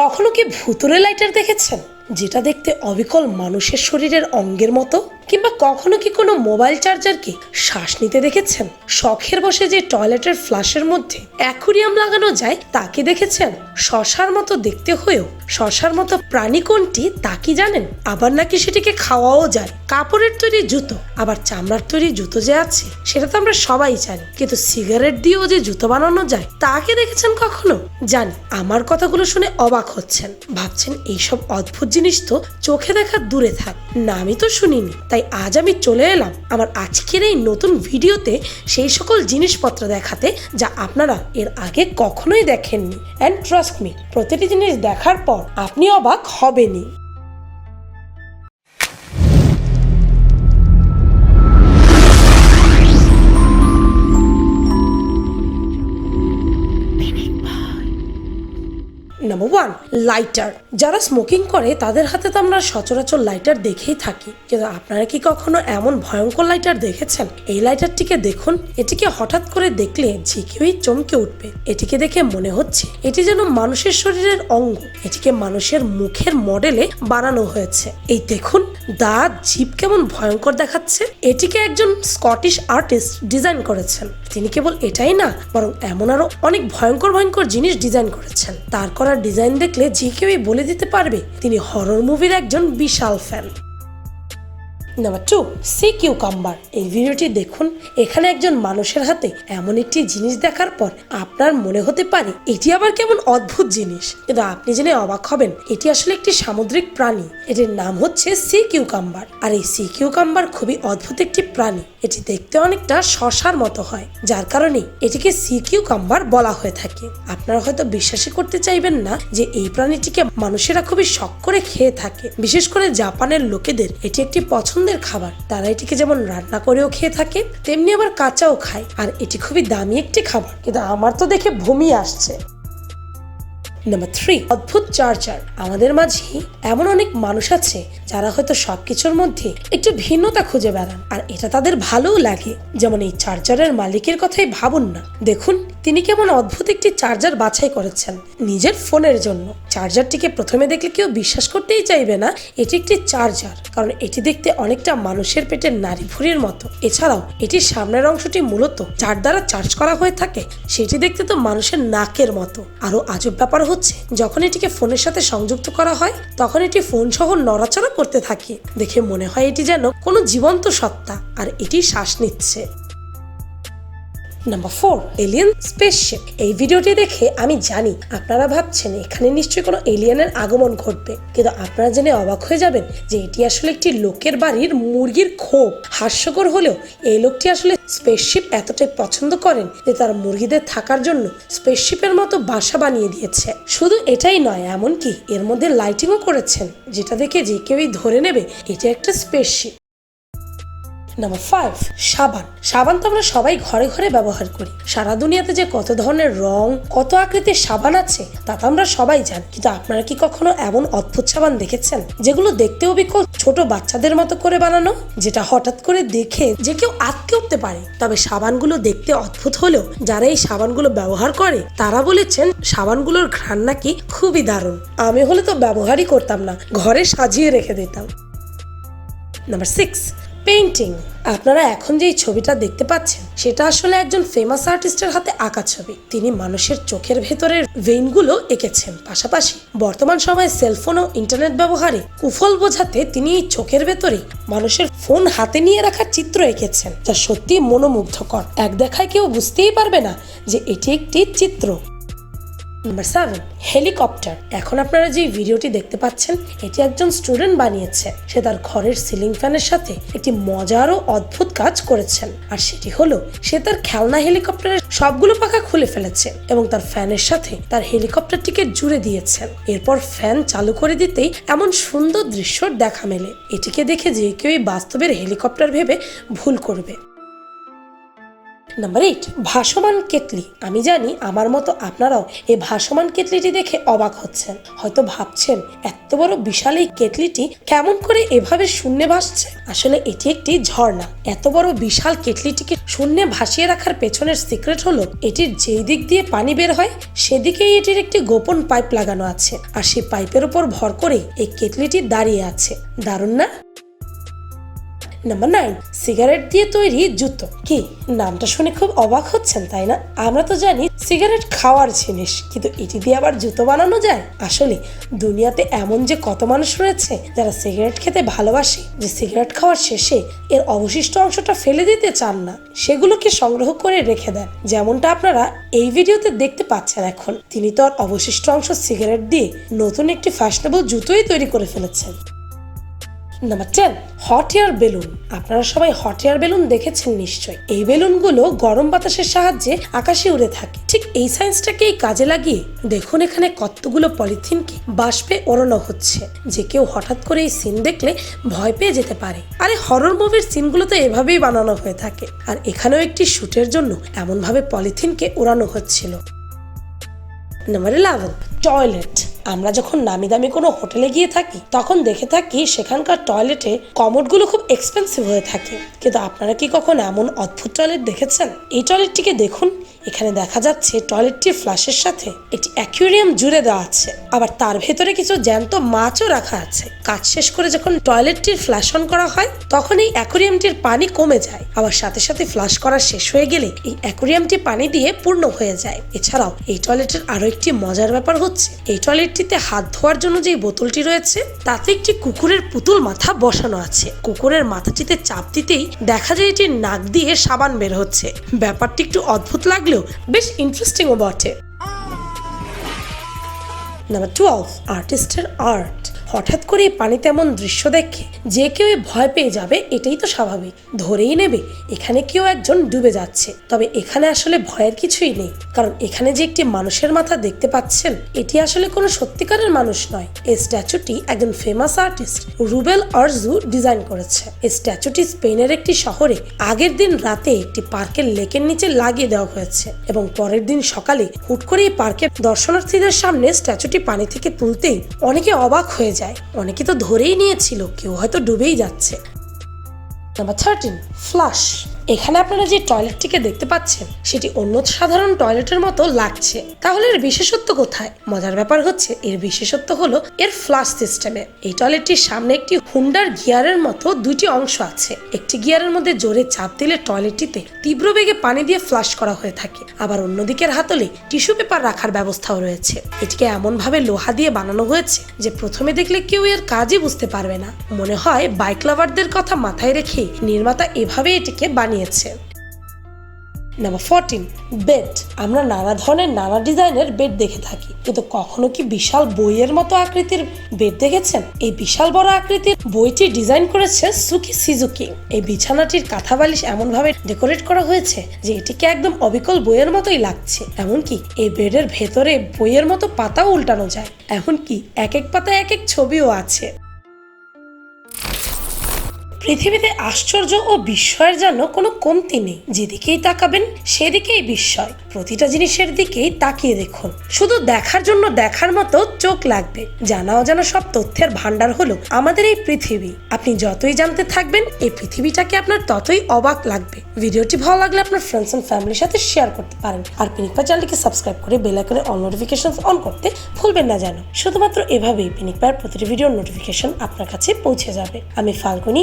কখনো কি ভুতুরে লাইটার দেখেছেন? যেটা দেখতে অবিকল মানুষের শরীরের অঙ্গের মতো? কিংবা কখনো কি কোনো মোবাইল চার্জারকে শ্বাস নিতে দেখেছেন? শখের বসে যে টয়লেটের ফ্লাশের মধ্যে অ্যাকুরিয়াম লাগানো যায় তাকে দেখেছেন? শশার মতো দেখতে হয়েও শশার মতো প্রাণী কোনটি, তা কি জানেন? আবার নাকি সেটিকে খাওয়াও যায়। কাপড়ের তৈরি জুতো, আবার চামড়ার তৈরি জুতো যে আছে, সেটা তো আমরা সবাই জানি। কিন্তু সিগারেট দিয়েও যে জুতো বানানো যায় তাকে দেখেছেন কখনো? জানি আমার কথাগুলো শুনে অবাক হচ্ছেন। ভাবছেন, এইসব অদ্ভুত জিনিস তো চোখে দেখা দূরে থাক। না আমি তো শুনিনি। তাই আজ আমি চলে এলাম আমার আজকের এই নতুন ভিডিওতে সেই সকল জিনিসপত্র দেখাতে যা আপনারা এর আগে কখনোই দেখেননি। অ্যান্ড ট্রাস্ট মি প্রতিটি জিনিস দেখার পর আপনি অবাক হবেনই। ওয়ান লাইটার যারা স্মোকিং করে, তাদের হাতে তো আমরা সচরাচর লাইটার দেখেই থাকি। কিন্তু আপনারা কি কখনো এমন ভয়ঙ্কর লাইটার দেখেছেন? এই লাইটারটিকে দেখুন, এটিকে হঠাৎ করে দেখলে যে কেউই চমকে উঠবে। এটিকে দেখে মনে হচ্ছে এটি যেন মানুষের শরীরের অঙ্গ। এটিকে মানুষের মুখের মডেলে বানানো হয়েছে। এই দেখুন দাঁত জিভ কেমন ভয়ঙ্কর দেখাচ্ছে। এটিকে একজন স্কটিশ আর্টিস্ট ডিজাইন করেছেন। তিনি কেবল এটাই না, বরং এমন আরও অনেক ভয়ঙ্কর ভয়ঙ্কর জিনিস ডিজাইন করেছেন। তার করা ডিজাইন দেখলে যে কেউই বলে দিতে পারবে, তিনি হরর মুভির একজন বিশাল fan number two sea cucumber এই ভিডিওটি দেখুন। এখানে একজন মানুষের হাতে এমন একটি জিনিস দেখার পর আপনার মনে হতে পারে এটি আবার কেমন অদ্ভুত জিনিস। কিন্তু আপনি জেনে অবাক হবেন, এটি আসলে একটি সামুদ্রিক প্রাণী। এটির নাম হচ্ছে সি কিউকাম্বার আর এই সি কিউকাম্বার খুবই অদ্ভুত একটি প্রাণী। এটি দেখতে অনেকটা শশার মতো হয়, যার কারণে এটিকে সি কিউকাম্বার বলা হয়ে থাকে। আপনারা হয়তো বিশ্বাসই করতে চাইবেন না যে এই প্রাণীটিকে মানুষেরা খুবই শখ করে খেয়ে থাকে। বিশেষ করে জাপানের লোকেদের এটি একটি পছন্দের খাবার। তারা এটিকে যেমন রান্না করেও খেয়ে থাকে, তেমনি আবার কাঁচাও খায়। আর এটি খুবই দামি একটি খাবার। কিন্তু আমার তো দেখে ভূমি আসছে। নাম্বার থ্রি অদ্ভুত চার্জার আমাদের মাঝে এমন অনেক মানুষ আছে, যারা হয়তো সবকিছুর মধ্যে একটু ভিন্নতা খুঁজে বেড়ান। আর এটা তাদের ভালোও লাগে। যেমন এই চার্জারের মালিকের কথাই ভাবুন না। দেখুন তিনি কেমন অদ্ভুত একটি চার্জার বাছাই করেছেন নিজের ফোনের জন্য। চার্জারটিকে প্রথমে দেখলে কেউ বিশ্বাস করতেই চাইবে না, এটি একটি চার্জার, কারণ এটি দেখতে অনেকটা মানুষের পেটের নারী ভুঁড়ির মতো। এছাড়াও, এটির সামনের অংশটি মূলত যার দ্বারা চার্জ করা হয়ে থাকে, সেটি দেখতে তো মানুষের নাকের মতো। আরও আজব ব্যাপার হচ্ছে, যখন এটিকে ফোনের সাথে সংযুক্ত করা হয়, তখন এটি ফোন সহ নড়াচড়া করতে থাকে। দেখে মনে হয় এটি যেন কোনো জীবন্ত সত্তা, আর এটি শ্বাস নিচ্ছে। নাম্বার ফোর এলিয়েন স্পেসশিপ এই ভিডিওটি দেখে আমি জানি, আপনারা ভাবছেন এখানে নিশ্চয়ই কোনো এলিয়েনের আগমন ঘটবে। কিন্তু আপনারা জেনে অবাক হয়ে যাবেন যে এটি আসলে একটি লোকের বাড়ির মুরগির ক্ষোভ হাস্যকর হলেও এই লোকটি আসলে স্পেসশিপ এতটাই পছন্দ করেন যে তার মুরগিদের থাকার জন্য স্পেসশিপের মতো বাসা বানিয়ে দিয়েছে। শুধু এটাই নয়, এমনকি এর মধ্যে লাইটিংও করেছেন, যেটা দেখে যে কেউই ধরে নেবে এটা একটা স্পেসশিপ নাম্বার ফাইভ সাবান। সাবান তো আমরা সবাই ঘরে ঘরে ব্যবহার করি। সারা দুনিয়াতে যে কত ধরনের রং, কত আকৃতির সাবান আছে, তা তো আমরা সবাই জানি। কিন্তু আপনারা কি কখনো এমন অদ্ভুত সাবান দেখেছেন, যেগুলো দেখতেও বিকল ছোট বাচ্চাদের মতো করে বানানো, যেটা হঠাৎ করে দেখে যে কেউ আটকে উঠতে পারে? তবে সাবানগুলো দেখতে অদ্ভুত হলেও যারা এই সাবানগুলো ব্যবহার করে, তারা বলেছেন সাবানগুলোর ঘ্রাণ নাকি খুবই দারুণ। আমি হলে তো ব্যবহারই করতাম না, ঘরে সাজিয়ে রেখে দিতাম। Number six painting. আপনারা এখন যে ছবিটা দেখতে পাচ্ছেন, সেটা আসলে একজন ফেমাস আর্টিস্টের হাতে আঁকা ছবি। তিনি মানুষের চোখের ভেতরের ভেইনগুলো এঁকেছেন। পাশাপাশি বর্তমান সময়ে সেলফোন ও ইন্টারনেট ব্যবহারে কুফল বোঝাতে তিনি এই চোখের ভেতরে মানুষের ফোন হাতে নিয়ে রাখার চিত্র এঁকেছেন, যা সত্যি মনোমুগ্ধকর। এক দেখায় কেউ বুঝতেই পারবে না যে এটি একটি চিত্র। নাম্বার সেভেন হেলিকপ্টার এখন আপনারা যে ভিডিওটি দেখতে পাচ্ছেন, এটি একজন স্টুডেন্ট বানিয়েছে। সে তার ঘরের সিলিং ফ্যানের সাথে একটি মজার ও অদ্ভুত কাজ করেছেন। আর সেটি হলো, সে তার খেলনা হেলিকপ্টারের সবগুলো পাখা খুলে ফেলেছে এবং তার ফ্যানের সাথে তার হেলিকপ্টারটিকে জুড়ে দিয়েছেন। এরপর ফ্যান চালু করে দিতেই এমন সুন্দর দৃশ্যর দেখা মেলে। এটিকে দেখে যে কেউই বাস্তবের হেলিকপ্টার ভেবে ভুল করবে। নাম্বার এইট ভাসমান কেটলি আমি জানি আমার মতো আপনারাও এই ভাসমান কেটলিটি দেখে অবাক হচ্ছেন। হয়তো ভাবছেন, এত বড় বিশাল এই কেটলিটি কেমন করে এভাবে শূন্যে ভাসছে? আসলে এটি একটি ঝর্ণা। এত বড় বিশাল কেটলিটিকে শূন্যে ভাসিয়ে রাখার পেছনের সিক্রেট হলো, এটির যেই দিক দিয়ে পানি বের হয়, সেদিকেই এটির একটি গোপন পাইপ লাগানো আছে। আর সেই পাইপের উপর ভর করে এই কেটলিটি দাঁড়িয়ে আছে। দারুণ না? নাম্বার নাইন সিগারেট দিয়ে তৈরি জুতো। কি? নামটা শুনে খুব অবাক হচ্ছেন, তাই না? আমরা তো জানি সিগারেট খাওয়ার জিনিস, কিন্তু এটি দিয়ে আবার জুতো বানানো যায়? আসলে, দুনিয়াতে এমন যে কত মানুষ রয়েছে যারা সিগারেট খেতে ভালোবাসে, যে সিগারেট খাওয়ার শেষে এর অবশিষ্ট অংশটা ফেলে দিতে চান না। সেগুলোকে সংগ্রহ করে রেখে দেন। যেমনটা আপনারা এই ভিডিওতে দেখতে পাচ্ছেন এখন। তিনি তো আর অবশিষ্ট অংশ সিগারেট দিয়ে নতুন একটি ফ্যাশনেবল জুতোই তৈরি করে ফেলেছেন। Number ten hot air balloon আপনারা সবাই হট এয়ার বেলুন দেখেছেন নিশ্চয়ই। এই বেলুনগুলো গরম বাতাসের সাহায্যে আকাশে উড়ে থাকে। ঠিক এই সায়েন্সটাকেই কাজে লাগিয়ে দেখুন এখানে কতগুলো পলিথিনকে বাষ্পে ওড়ানো হচ্ছে। যে কেউ হঠাৎ করে এই সিন দেখলে ভয় পেয়ে যেতে পারে। আরে হরর মুভির সিনগুলো তো এভাবেই বানানো হয়ে থাকে। আর এখানেও একটি শুটের জন্য এমনভাবে পলিথিনকে ওড়ানো হচ্ছিল। নাম্বার ইলেভেন টয়লেট আমরা যখন নামি দামি কোনো হোটেলে গিয়ে থাকি, তখন দেখে থাকি সেখানকার টয়লেটে কমোডগুলো খুব এক্সপেন্সিভ হয়ে থাকে। কিন্তু আপনারা কি কখন এমন অদ্ভুত টয়লেট দেখেছেন? এই টয়লেটটিকে দেখুন। এখানে দেখা যাচ্ছে টয়লেটটির ফ্লাশের সাথে একটি অ্যাকুয়ারিয়াম জুড়ে দেওয়া আছে। আবার তার ভেতরে কিছু জ্যান্ত মাছও রাখা আছে। কাজ শেষ করে যখন টয়লেটটির ফ্ল্যাশ অন করা হয়, তখন এই অ্যাকুয়ারিয়ামটির পানি কমে যায়। আবার সাথে সাথে ফ্লাশ করা শেষ হয়ে গেলে এই অ্যাকুয়ারিয়ামটি পানি দিয়ে পূর্ণ হয়ে যায়। এছাড়াও এই টয়লেটের আরও একটি মজার ব্যাপার হচ্ছে, এই টয়লেটটিতে হাত ধোয়ার জন্য যে বোতলটি রয়েছে, তাতে একটি কুকুরের পুতুল মাথা বসানো আছে। কুকুরের মাথাটিতে চাপ দিতেই দেখা যায় এটির নাক দিয়ে সাবান বের হচ্ছে। ব্যাপারটি একটু অদ্ভুত লাগলেও বেশ ইন্টারেস্টিংও বটে। নাম্বার টুয়েলভ আর্টিস্টের আর্ট হঠাৎ করে পানিতে এমন দৃশ্য দেখে যে কেউ ভয় পেয়ে যাবে, এটাই তো স্বাভাবিক। ধরেই নেবে, এখানে কেউ একজন ডুবে যাচ্ছে। তবে এখানে আসলে ভয়ের কিছুই নেই। কারণ এখানে যে একটি মানুষের মাথা দেখতে পাচ্ছেন, এটি আসলে কোনো সত্যিকারের মানুষ নয়। এই স্ট্যাচুটি একজন famous artist Rubel Arju design করেছে। এই স্ট্যাচুটি স্পেনের একটি শহরে আগের দিন রাতে একটি পার্কের লেকের নিচে লাগিয়ে দেওয়া হয়েছে এবং পরের দিন সকালে হুট করে এই পার্কের দর্শনার্থীদের সামনে স্ট্যাচুটি পানি থেকে তুলতেই অনেকে অবাক হয়ে যায়। অনেকে তো ধরেই নিয়েছিল কেউ হয়তো ডুবেই যাচ্ছে। নাম্বার থার্টিন ফ্লাশ এখানে আপনারা যে টয়লেটটিকে দেখতে পাচ্ছেন, সেটি অন্য সাধারণ টয়লেটের মতো লাগছে। তাহলে এর বিশেষত্ব কোথায়? মজার ব্যাপার হচ্ছে, এর বিশেষত্ব হলো এর ফ্লাশ সিস্টেমে এই টয়লেটটির সামনে একটি হুন্ডার গিয়ারের মতো দুইটি অংশ আছে। একটি গিয়ারের মধ্যে জোরে চাপ দিলে টয়লেটটিতে তীব্র বেগে পানি দিয়ে ফ্লাশ করা হয়ে থাকে। আবার অন্যদিকের হাতলে টিস্যু পেপার রাখার ব্যবস্থাও রয়েছে। এটিকে এমনভাবে লোহা দিয়ে বানানো হয়েছে যে প্রথমে দেখলে কেউ এর কাজই বুঝতে পারবে না। মনে হয় বাইক লাভারদের কথা মাথায় রেখে নির্মাতা এভাবে এটিকে বানিয়েছে। নাম্বার ফোরটিন বেড আমরা নানা ধরনের, নানা ডিজাইনের বেড দেখে থাকি। কিন্তু কখনো কি বিশাল বইয়ের মতো আকৃতির বেড দেখেছেন? এই বিশাল বড় আকৃতির বইটি ডিজাইন করেছে সুকি সিজুকি। এই বিছানাটির কাঁথা বালিশ এমনভাবে ডেকোরেট করা হয়েছে যে এটিকে একদম অবিকল বইয়ের মতোই লাগছে। এমনকি এই বেডের ভেতরে বইয়ের মতো পাতাও উল্টানো যায়। এমনকি এক এক পাতায় এক এক ছবিও আছে। পৃথিবীতে আশ্চর্য ও বিস্ময়ের যেন কোনো কমতি নেই। যেদিকেই তাকাবেন, সেদিকেই বিস্ময়। প্রতিটা জিনিসের দিকেই তাকিয়ে দেখুন। শুধু দেখার জন্য দেখার মতো চোখ লাগবে। জানা অজানা সব তথ্যের ভান্ডার হলো আমাদের এই পৃথিবী। আপনি যতই জানতে থাকবেন, এই পৃথিবীটাকে আপনার ততই অবাক লাগবে। ভিডিওটি ভালো লাগলে আপনার ফ্রেন্ডস এন্ড ফ্যামিলির সাথে শেয়ার করতে পারেন। আর পিনিকপা চ্যানেলটিকে সাবস্ক্রাইব করে বেল আইকনে অল নোটিফিকেশন অন করতে ভুলবেন না যেন। শুধুমাত্র এভাবেই পিনিকপার প্রতিটি ভিডিওর নোটিফিকেশন আপনার কাছে পৌঁছে যাবে। আমি ফাল্গুনি